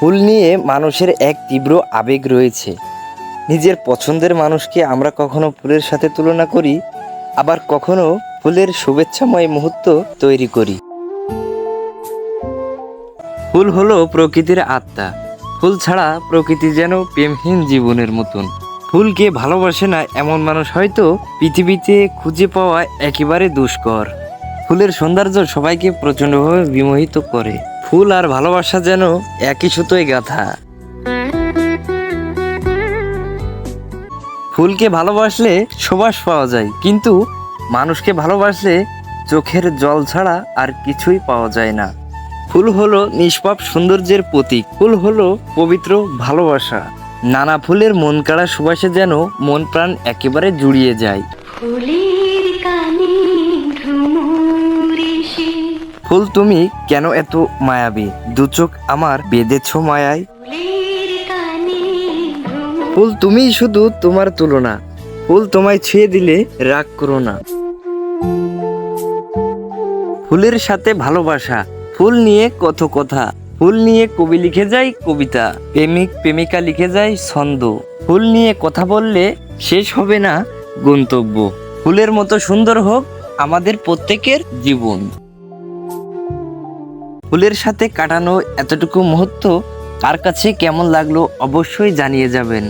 ফুল নিয়ে মানুষের এক তীব্র আবেগ রয়েছে। নিজের পছন্দের মানুষকে আমরা কখনো ফুলের সাথে তুলনা করি, আবার কখনো ফুলের শুভেচ্ছাময় মুহূর্ত তৈরি করি। ফুল হলো প্রকৃতির আত্মা। ফুল ছাড়া প্রকৃতি যেন প্রেমহীন জীবনের মতন। ফুলকে ভালোবাসে না এমন মানুষ হয়তো পৃথিবীতে খুঁজে পাওয়া একেবারে দুষ্কর। ফুলের সৌন্দর্য সবাইকে প্রচণ্ডভাবে বিমোহিত করে। ফুল আর ভালোবাসা যেন একই সুতোয় গাঁথা। ফুলকে ভালোবাসলে সুবাস পাওয়া যায়, কিন্তু মানুষকে ভালোবাসলে চোখের জল ছাড়া আর কিছুই পাওয়া যায় না। ফুল হলো নিষ্পাপ সৌন্দর্যের প্রতীক, ফুল হলো পবিত্র ভালোবাসা। নানা ফুলের মন কাড়া সুবাসে যেন মন প্রাণ একেবারে জুড়িয়ে যায়। ফুল তুমি কেন এত মায়াবী? দু চোখ আমার বেঁধেছ মায়ায়। ফুল তুমিই শুধু তোমার তুলনা। ফুল তোমায় ছুঁয়ে দিলে রাগ করো না। ফুলের সাথে ভালোবাসা, ফুল নিয়ে কত কথা। ফুল নিয়ে কবি লিখে যায় কবিতা, প্রেমিক প্রেমিকা লিখে যায় ছন্দ। ফুল নিয়ে কথা বললে শেষ হবে না গন্তব্য। ফুলের মতো সুন্দর হোক আমাদের প্রত্যেকের জীবন। ফুলের সাথে কাটানো এতটুকু মুহূর্ত কার কাছে কেমন লাগল অবশ্যই জানিয়ে যাবেন।